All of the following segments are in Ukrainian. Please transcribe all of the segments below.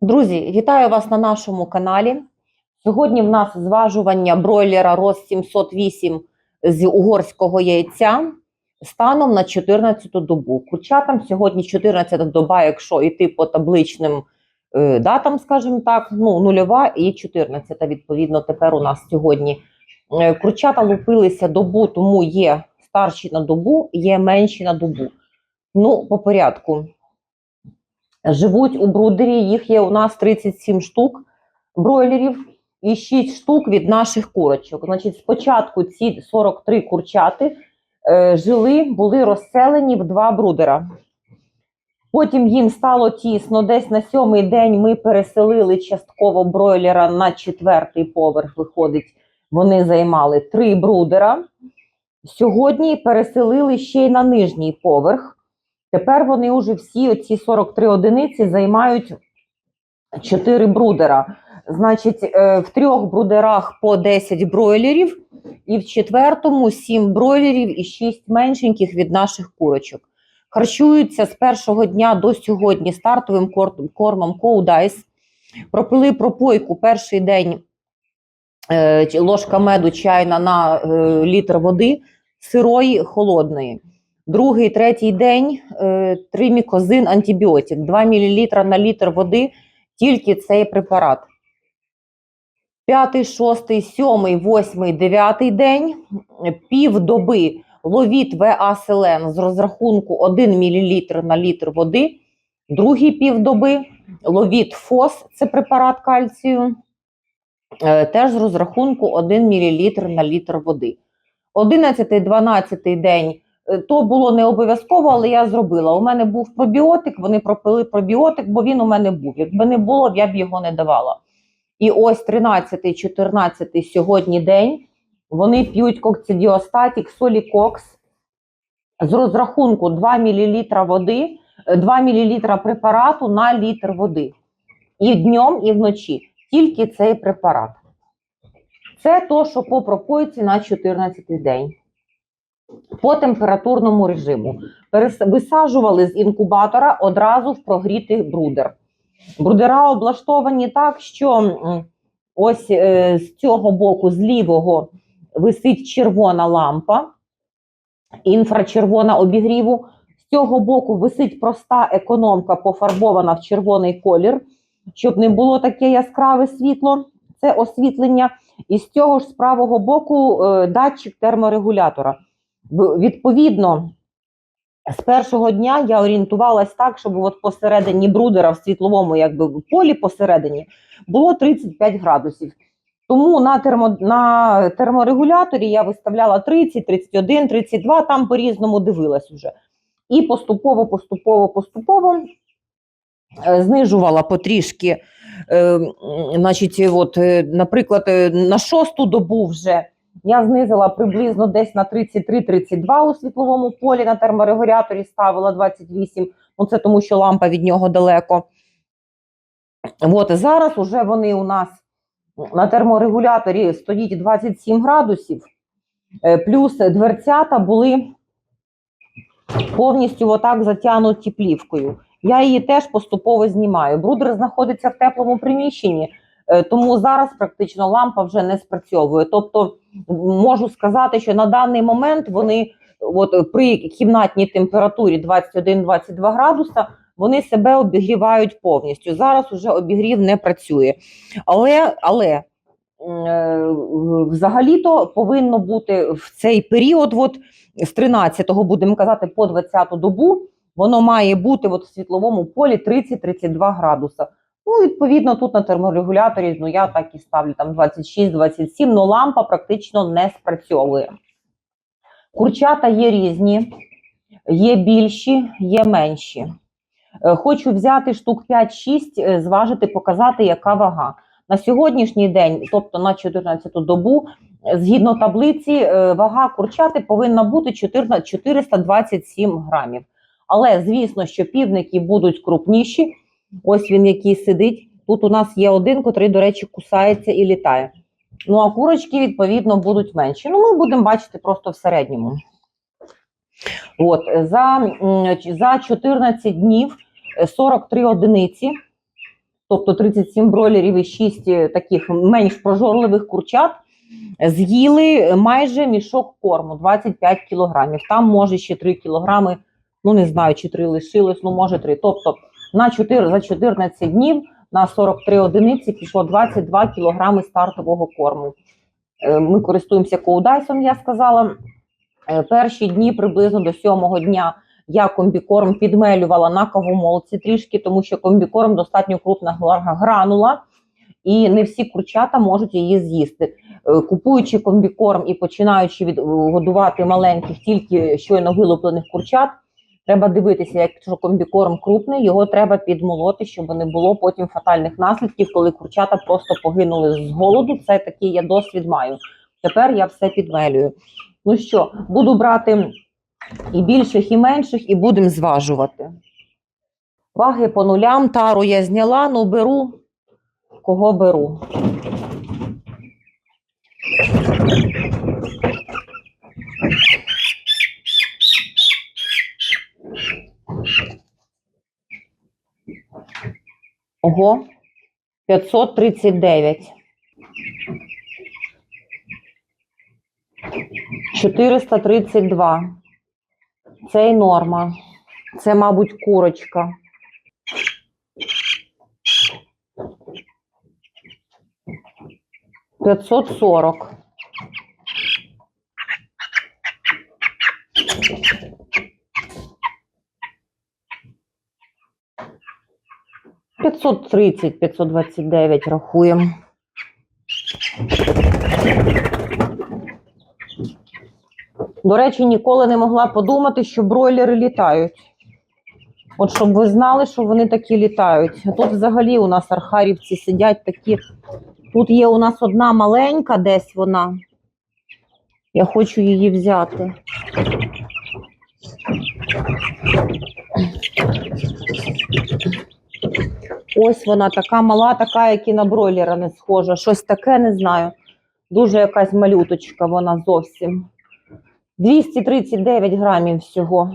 Друзі, вітаю вас на нашому каналі. Сьогодні в нас зважування бройлера Рос 708 з угорського яйця станом на 14 добу. Курчатам сьогодні 14 доба, якщо йти по табличним е, датам, скажімо так, ну, нульова і 14, відповідно, тепер у нас сьогодні. Е, Курчата лупилися добу, тому є старші на добу, є менші на добу. Ну, по порядку. Живуть у брудері, їх є у нас 37 штук бройлерів і 6 штук від наших курочок. Значить, спочатку ці 43 курчати е, жили, були розселені в два брудера. Потім їм стало тісно. Десь на сьомий день ми переселили частково бройлера на четвертий поверх. Виходить, вони займали три брудера. Сьогодні переселили ще й на нижній поверх. Тепер вони вже всі оці 43 одиниці займають 4 брудера. Значить, е, в трьох брудерах по 10 бройлерів, і в четвертому 7 бройлерів і 6 меншеньких від наших курочок. Харчуються з першого дня до сьогодні стартовим кормом Коудайс. Пропили пропойку перший день е, ложка меду чайна на е, літр води сирої, холодної. Другий, третій день е, тримікозин антибіотик, 2 мл на літр води, тільки цей препарат. П'ятий, шостий, сьомий, восьмий, дев'ятий день, півдоби ловіт ВА-селен з розрахунку 1 мл на літр води. Другий півдоби ловіт ФОС, це препарат кальцію, е, теж з розрахунку 1 мл на літр води. 11-12 день то було не обов'язково, але я зробила. У мене був пробіотик, вони пропили пробіотик, бо він у мене був. Якби не було, я б його не давала. І ось 13-14 сьогодні день вони п'ють кокцидіостатік, солікокс з розрахунку 2 мл води, е, 2 мл препарату на літр води. І днем, і вночі. Тільки цей препарат. Це то, що по пропойці на 14 день по температурному режиму. Висаджували з інкубатора одразу в прогрітий брудер. Брудера облаштовані так, що ось е, з цього боку, з лівого, висить червона лампа, інфрачервона обігріву. З цього боку висить проста економка, пофарбована в червоний колір, щоб не було таке яскраве світло. Це освітлення. І з цього ж з правого боку е, датчик терморегулятора. Відповідно, з першого дня я орієнтувалась так, щоб от посередині брудера в світловому якби, полі посередині було 35 градусів. Тому на, термо, на терморегуляторі я виставляла 30, 31, 32, там по-різному дивилась уже. І поступово, поступово, поступово е, знижувала потрішки. Е, значить, от, е, наприклад, на шосту добу вже я знизила приблизно десь на 33-32 у світловому полі на терморегуляторі ставила 28. Ну це тому, що лампа від нього далеко. От зараз уже вони у нас на терморегуляторі стоїть 27 градусів, е, плюс дверцята були повністю отак затягнуті плівкою. Я її теж поступово знімаю. Брудер знаходиться в теплому приміщенні, тому зараз практично лампа вже не спрацьовує. Тобто можу сказати, що на даний момент вони от при кімнатній температурі 21-22 градуса вони себе обігрівають повністю. Зараз уже обігрів не працює. Але, але е, взагалі-то повинно бути в цей період, от з 13-го, будемо казати, по 20-ту добу, воно має бути от в світловому полі 30-32 градуса. Ну, відповідно, тут на терморегуляторі, ну я так і ставлю там 26-27, ну лампа практично не спрацьовує. Курчата є різні, є більші, є менші. Е, Хочу взяти штук 5-6, е, зважити, показати, яка вага. На сьогоднішній день, тобто на 14-ту добу, згідно таблиці, е, вага курчати повинна бути 427 грамів. Але звісно, що півники будуть крупніші. Ось він який сидить. Тут у нас є один, котрий, до речі, кусається і літає. Ну а курочки, відповідно, будуть менші. Ну, ми будемо бачити просто в середньому. От, за, за 14 днів е, 43 одиниці тобто 37 бройлерів і 6 таких менш прожорливих курчат, з'їли майже мішок корму 25 кілограмів. Там може ще 3 кілограми, ну не знаю, чи 3 лишилось, ну може 3. Тобто на 4, за 14 днів на 43 одиниці пішло 22 кілограми стартового корму. Е, Ми користуємося коудайсом, я сказала. Е, Перші дні приблизно до сьомого дня я комбікорм підмелювала на кавомолці трішки, тому що комбікорм достатньо крупна гранула, і не всі курчата можуть її з'їсти. Е, Купуючи комбікорм і починаючи від, годувати маленьких, тільки щойно вилуплених курчат, треба дивитися, якщо комбікорм крупний, його треба підмолоти, щоб не було потім фатальних наслідків, коли курчата просто погинули з голоду. Це такий я досвід маю. Тепер я все підмелюю. Ну що, буду брати і більших, і менших, і будемо зважувати. Ваги по нулям, тару я зняла, ну беру, кого беру. Ого, 539. 432. Це й норма. Це, мабуть, курочка. П'ятсот сорок. П'ятсот тридцять, п'ятсот двадцять дев'ять рахуємо. До речі, ніколи не могла подумати, що бройлери літають. От щоб ви знали, що вони такі літають. Тут взагалі у нас архарівці сидять такі. Тут є у нас одна маленька, десь вона. Я хочу її взяти. Ось вона така мала, така, як і на бройлера не схожа. Щось таке не знаю. Дуже якась малюточка вона зовсім. 239 грамів всього.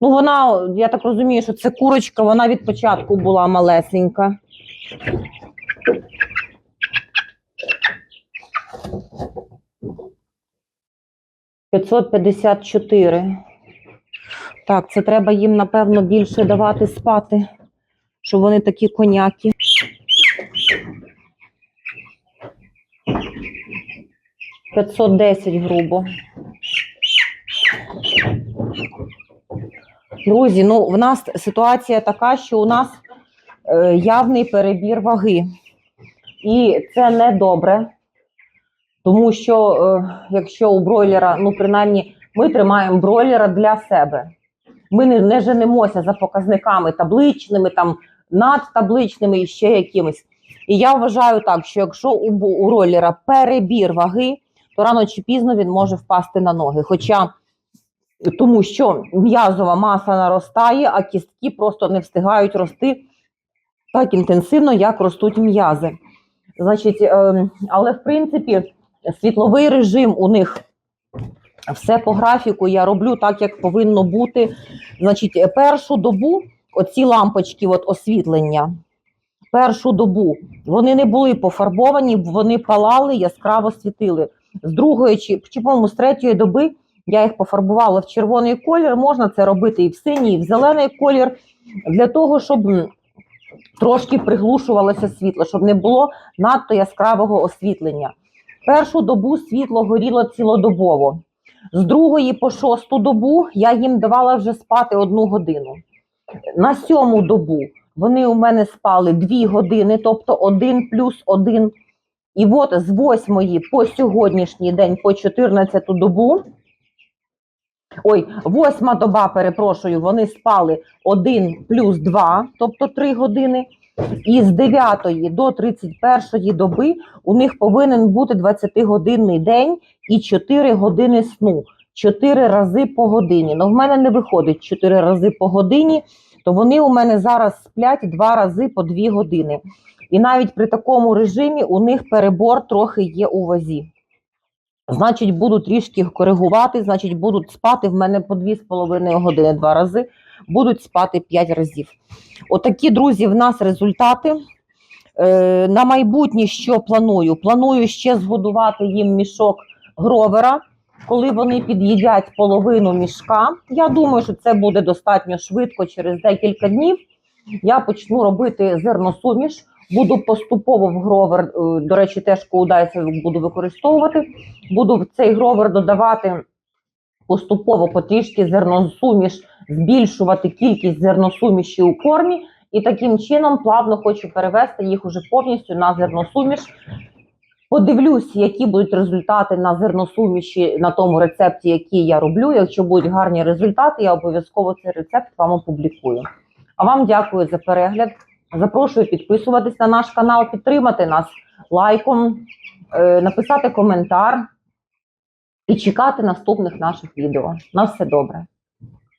Ну, вона, я так розумію, що це курочка, вона від початку була малесенька. П'ятсот п'ятдесят чотири. Так, це треба їм, напевно, більше давати спати, щоб вони такі коняки. П'ятсот десять грубо. Друзі, ну в нас ситуація така, що у нас е, явний перебір ваги. І це не добре, тому що е, якщо у бройлера, ну принаймні, ми тримаємо бройлера для себе. Ми не, не женемося за показниками табличними, там надтабличними і ще якимись. І я вважаю так, що якщо у, у бройлера перебір ваги, то рано чи пізно він може впасти на ноги. Хоча тому що м'язова маса наростає, а кістки просто не встигають рости так інтенсивно, як ростуть м'язи. Значить, е, але в принципі, світловий режим у них все по графіку. Я роблю так, як повинно бути. Значить, першу добу оці лампочки, от освітлення. Першу добу вони не були пофарбовані, вони палали, яскраво світили. З другої чи, чи по-моєму, з третьої доби я їх пофарбувала в червоний колір. Можна це робити і в синій, і в зелений колір, для того, щоб трошки приглушувалося світло, щоб не було надто яскравого освітлення. Першу добу світло горіло цілодобово. З другої по шосту добу я їм давала вже спати одну годину. На сьому добу вони у мене спали дві години, тобто один плюс один. І от з восьмої по сьогоднішній день, по 14 добу, ой, восьма доба, перепрошую, вони спали 1 плюс 2, тобто 3 години. І з 9 до 31 доби у них повинен бути 20-годинний день і 4 години сну. 4 рази по годині. Ну, в мене не виходить 4 рази по годині, то вони у мене зараз сплять 2 рази по 2 години. І навіть при такому режимі у них перебор трохи є у вазі. Значить, буду трішки коригувати, значить, будуть спати в мене по 2,5 години два рази, будуть спати 5 разів. Отакі, друзі, в нас результати. Е, на майбутнє що планую? Планую ще згодувати їм мішок гровера. Коли вони під'їдять половину мішка, я думаю, що це буде достатньо швидко через декілька днів. Я почну робити зерносуміш, буду поступово в гровер, е, до речі, теж коудайся буду використовувати. Буду в цей гровер додавати поступово потрішки зерносуміш, збільшувати кількість зерносуміші у кормі, і таким чином плавно хочу перевести їх уже повністю на зерносуміш. Подивлюсь, які будуть результати на зерносуміші на тому рецепті, який я роблю. Якщо будуть гарні результати, я обов'язково цей рецепт вам опублікую. А вам дякую за перегляд. Запрошую підписуватись на наш канал, підтримати нас лайком, е, написати коментар і чекати наступних наших відео. На все добре.